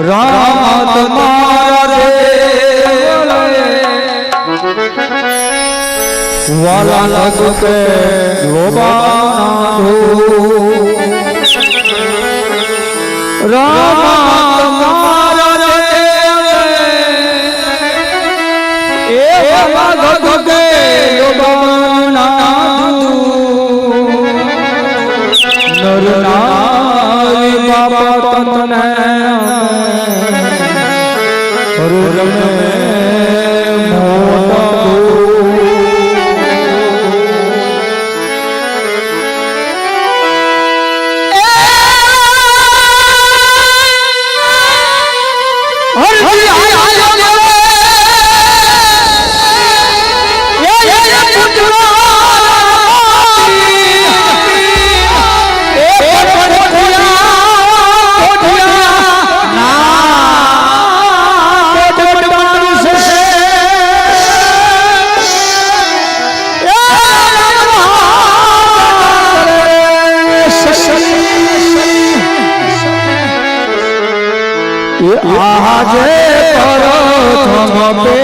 રામ તમારા વાલા લગતે ગોબાના રામ ગગગે નર નારી બાબા તને રમે মত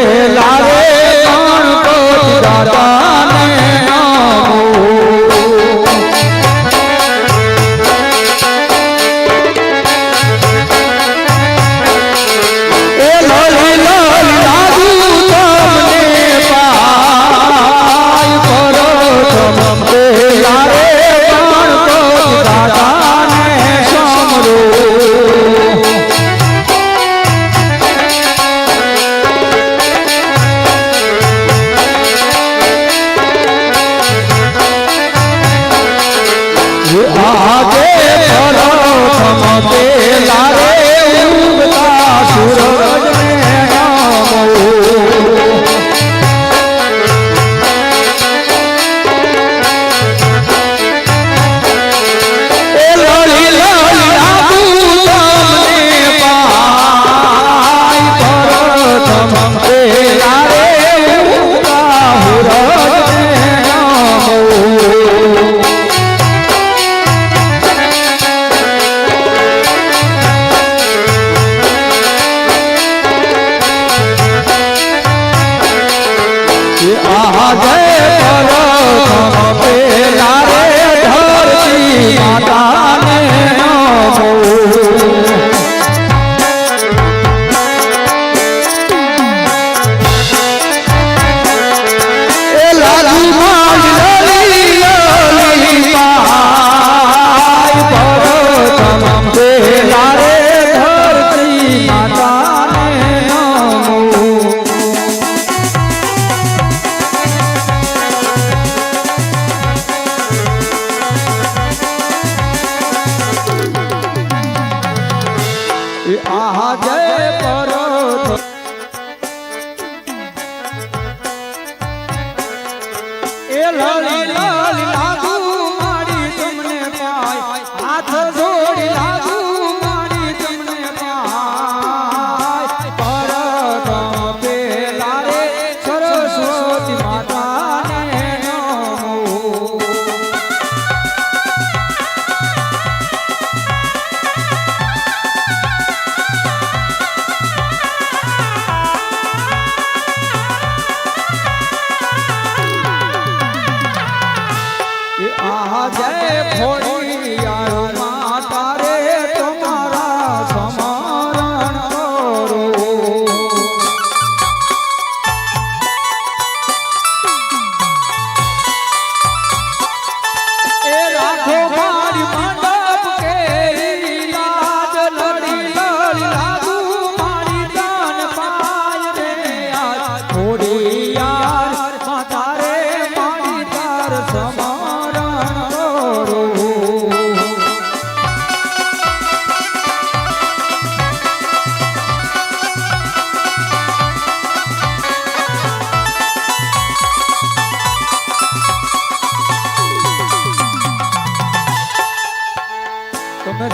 ફોડી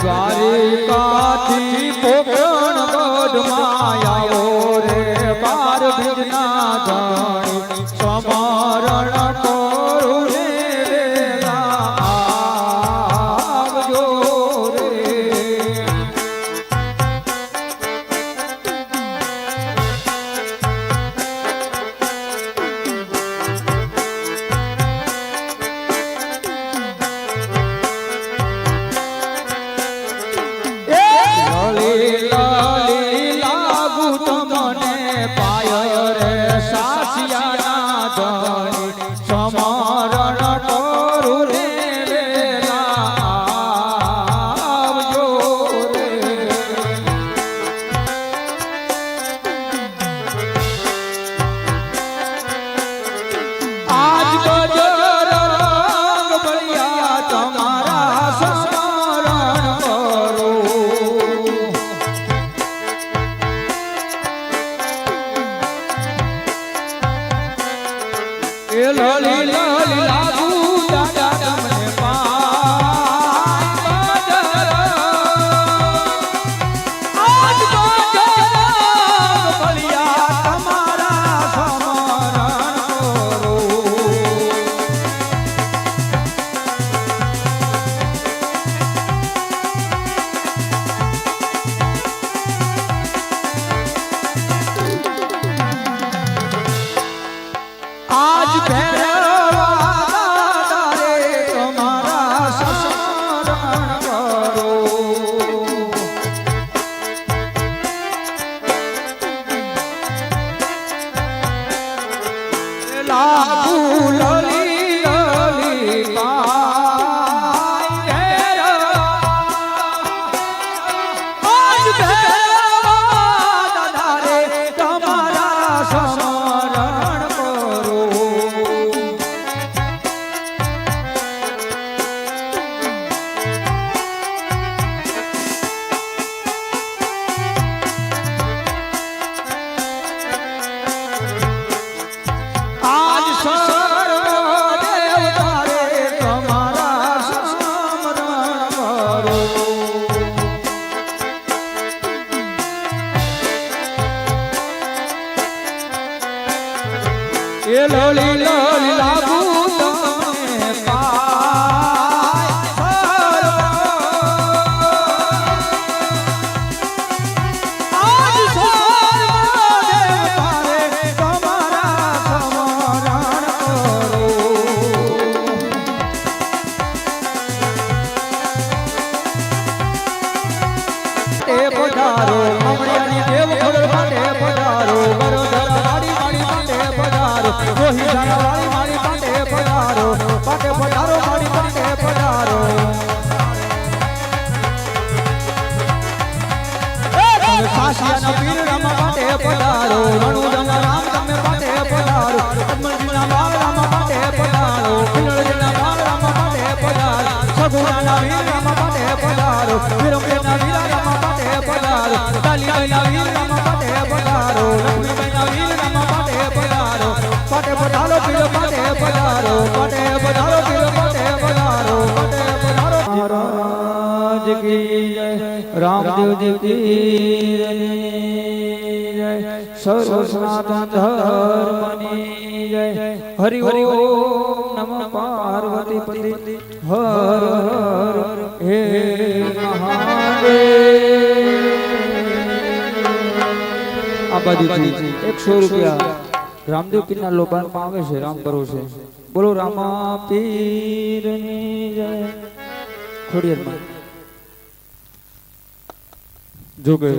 દ્વારિકાથી પોકણ ગઢ માયા વિરમદેવના વીર રામા પાટે પધારો ધર્મની જય હરિ હરિ નમઃ પાર્વતી પતિ હર મહાદેવ દીધી એકસો રૂપિયા રામદેવ પીરના લોબાનમાં આવે છે રામ કરો છે. બોલો રામા પીર જય જો કે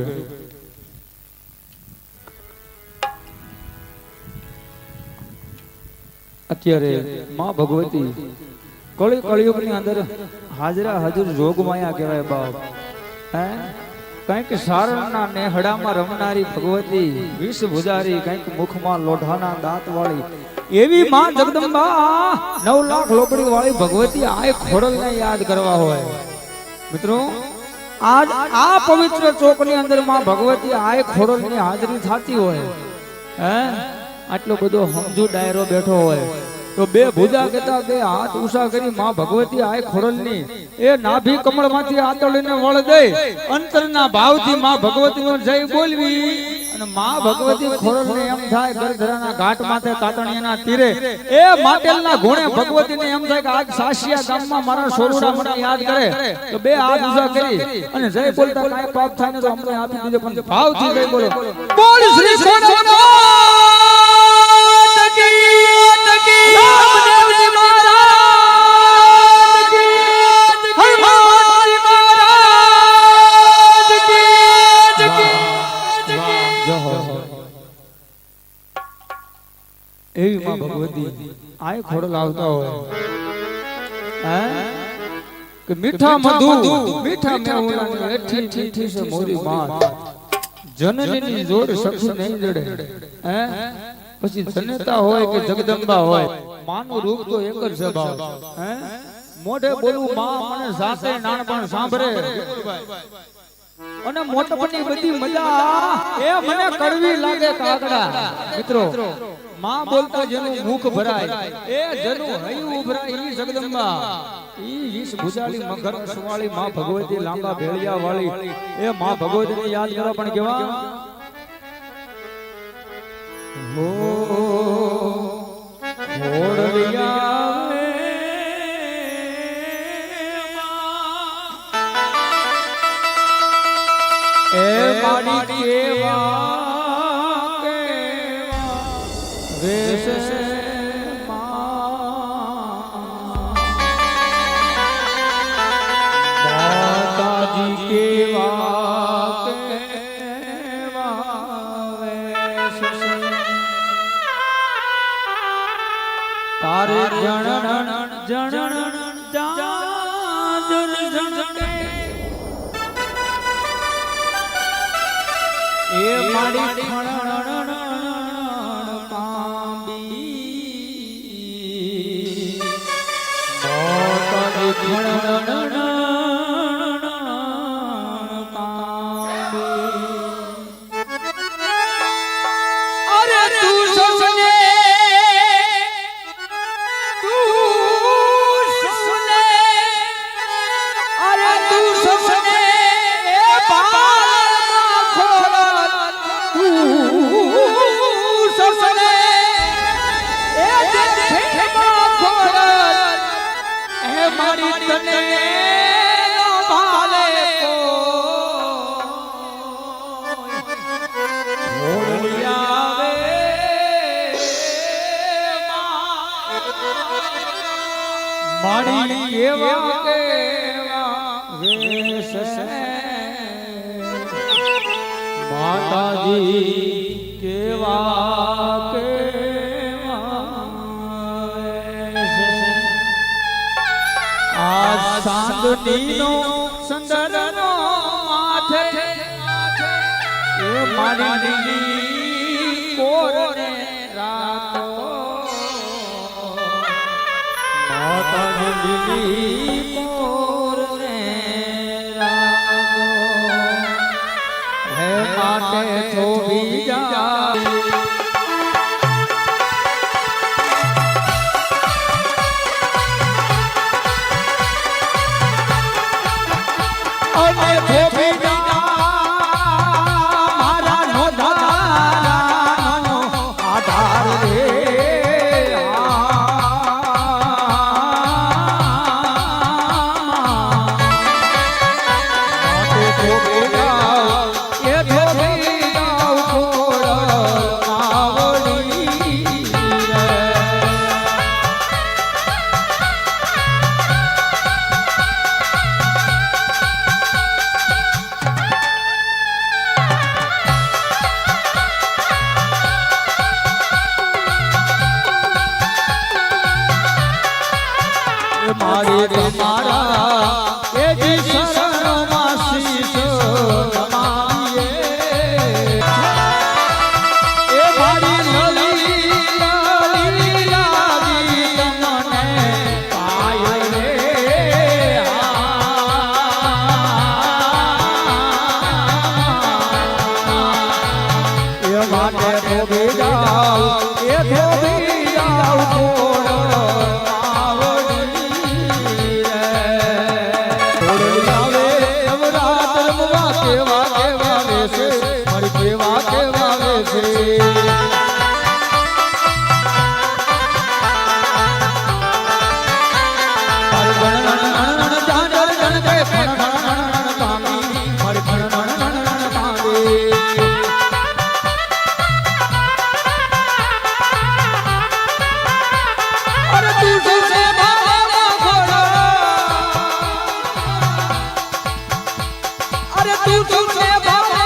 અત્યારે માં ભગવતી કળી કળિયુગની અંદર હાજરા હાજર જોગમાયા કહેવાય બાપ. હે? કંઈક સારણના નેહડામાં રમનારી ભગવતી વિષ ભુજારી કંઈક મુખમાં લોઢાના દાંત વાળી એવી માં જગદંબા, નવ લાખ લોબડી વાળી ભગવતી આ ખોડલને યાદ કરવા હોય. મિત્રો, આજ આ પવિત્ર ચોકની અંદરમાં ભગવતી આ ખોડલની હાજરી થતી હોય. હે? આટલો બધો સમજુ ડાયરો બેઠો હોય. તો બે ભુજા કેતા બે હાથ ઉષા કરી માં ભગવતી આ ખોડલની એ નાભી કમળમાંથી આતળીને વળ દે અંતરના ભાવથી માં ભગવતીનો જય બોલવી. અને માં ભગવતી ખોડલને એમ થાય, ગરધરાના ઘાટ માથે કાતણિયાના તીરે. એ માટેલના ગુણે ભગવતીને એમ થાય કે આજ સાસિયા ગામમાં મારા સોરુડા મને યાદ કરે. તો બે હાથ ઉષા કરી અને જય બોલતા કાંઈ પાપ થાય ને તો અમને આપી દીધો. પણ ભાવથી જય બોલો. બોલ શ્રી સોમનાથ એવી માં ભગવતી આય ખોડલ આવતા હોય. કે મીઠા મધુ મીઠા મેવડાની એઠી ઠીઠી છે મોરી માં જનની જોર સખુ નહીં જડે. હે? પછી જનતા હોય કે જગદંબા હોય. માનું રૂપ તો એક જ છે. ભાવ હે? મોઢે બોલું માં મને સાથે નાનપણ સાંભળે. અને મોટપણની બધી મજા એ મને કડવી લાગે કાગડા. મિત્રો માં બોલતા જેનું મુખ ભરાય, એ જેનું હૈયું ઉભરાય, ઈ જગદંબા. ઈ વીસ ભુજાળી મગર સુવાળી માં ભગવતી લાંબા ભેળિયા વાળી એ માં ભગવતીને યાદ કરો પણ કેવા? હો હોડલિયા એ માડી કેવા? કેવા આ સાંદનીનો સંદરનો માથે એ મારી કોરને રાખો. માતાને લીલી તું તું ને ભાવે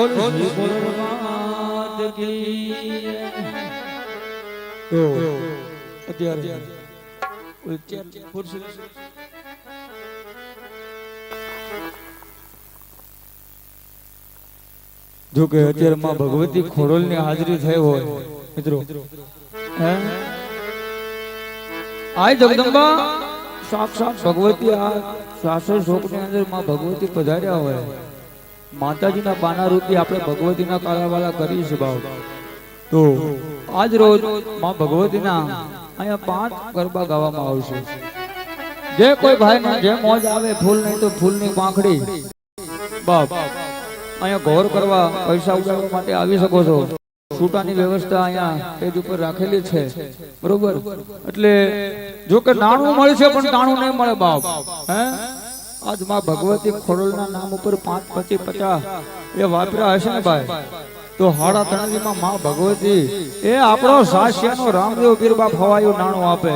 બોલ. જો કે અત્યારે માં ભગવતી ખોડલ ની હાજરી થઈ હોય મિત્રો. હે? આય જગદંબા. સાક્ષાત ભગવતી આ શ્વાસો શોકની અંદરમાં ભગવતી પધાર્યા હોય. માતાજીના બાના રૂપી આપણે ભગવતીના કાળાવાલા કરીએ છીએ ભાવ તો આજ રોજમાં ભગવતીના અહીંયા પાંચ ગરબા ગાવામાં આવશે. જે કોઈ ભાઈને જે મોજ આવે ફૂલ નહીં તો ફૂલની પાંખડી. બાપ અહીંયા ઘોર કરવા પૈસા ઉડાડવા માટે આવી શકો છો. છૂટાની વ્યવસ્થા અહીંયા પેજ ઉપર રાખેલી છે. બરોબર? એટલે જો કે નાણું મળશે પણ નાણું નહીં મળે બાપ. હે? આજમાં ભગવતી ખોડલના નામ ઉપર પાંચ, પચી, પચાસ. એ વાપર્યા હશે ને ભાઈ? તો હાડા તણજીમાં માં ભગવતી, એ આપણો સાસ્યનો રામદેવ પીરબા હવાયું નાણું આપે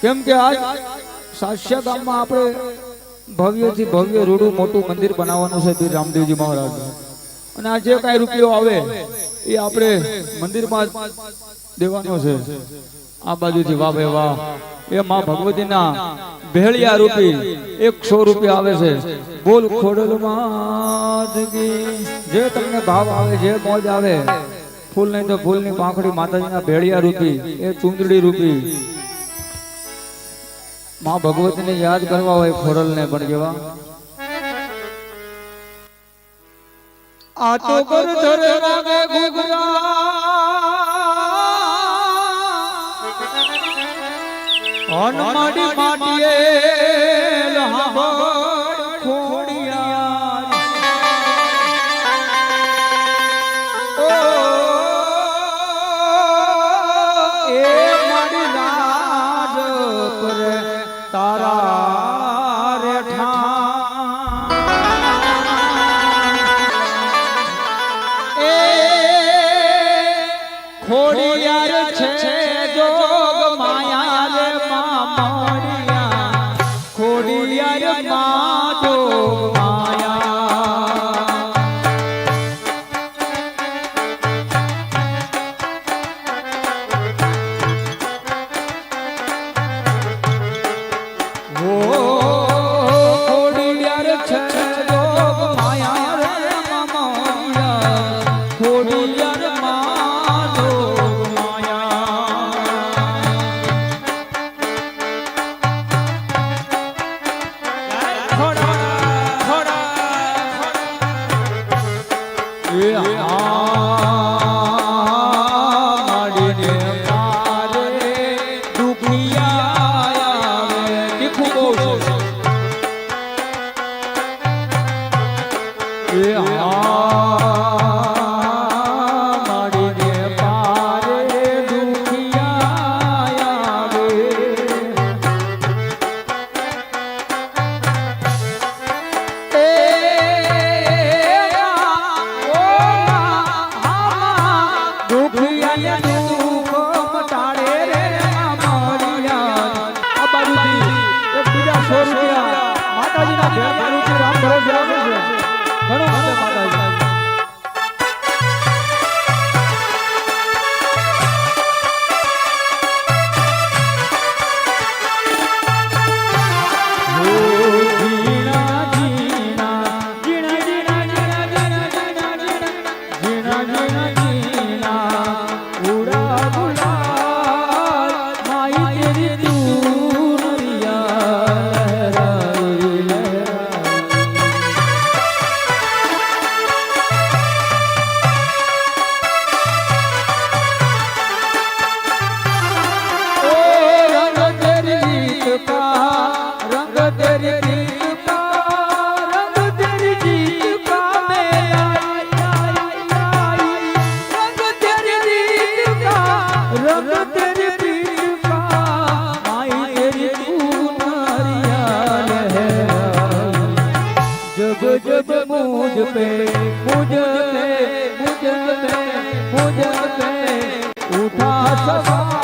કેમ કે આજ સાસ્ય ગામમાં આપણે ભવ્યથી ભવ્ય રૂડું મોટું મંદિર બનાવવાનું છે પીર રામદેવજી મહારાજ. અને આ જે કાંઈ રૂપિયો આવે, એ આપણે મંદિરમાં દેવાનો છે. આ બાજુથી વાહ ભાઈ વાહ. એ માં ભગવતીના ભેળિયા રૂપી એકસો રૂપિયા આવે છે. બોલ ખોડલ જે તમને ભાવ આવે જે મોજ આવે ફૂલ નહીં તો ફૂલની પાંખડી માતાજીના ભેળિયા રૂપી એ ચુંદડી રૂપી. માં ભગવતીને યાદ કરવા હોય ખોડલને પણ જેવા. આ તો કર ધર વાગે ઘુઘરા. અનમડી માટીએ คืออ๋อ સભા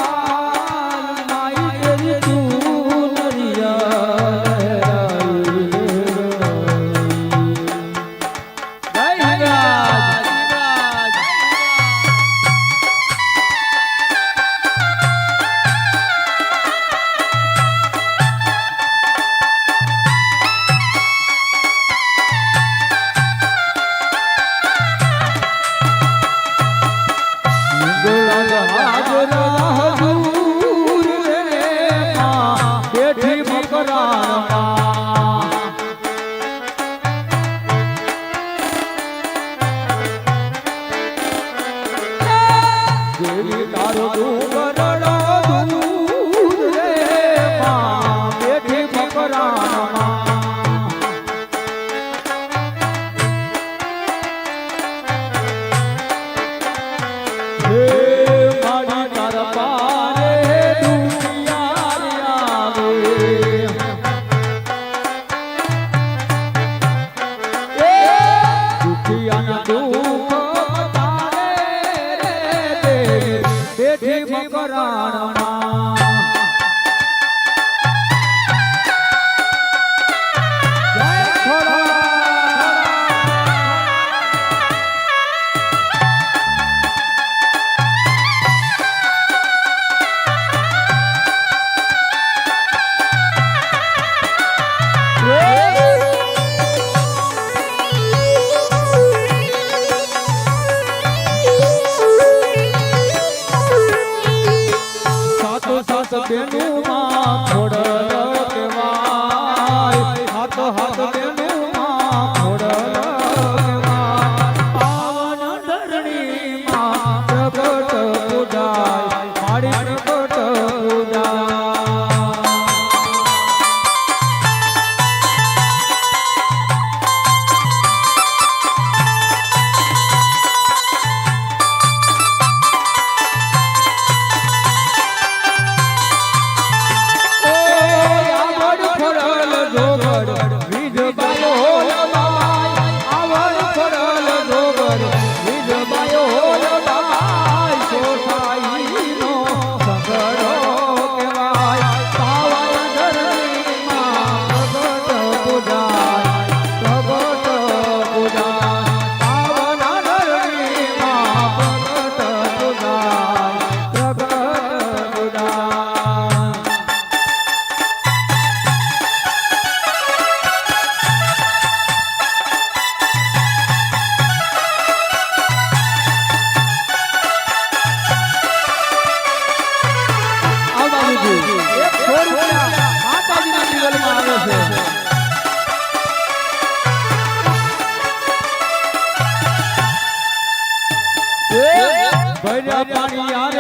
কেন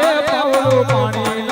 ભર્યા પાણી યારે પાવલું પાણી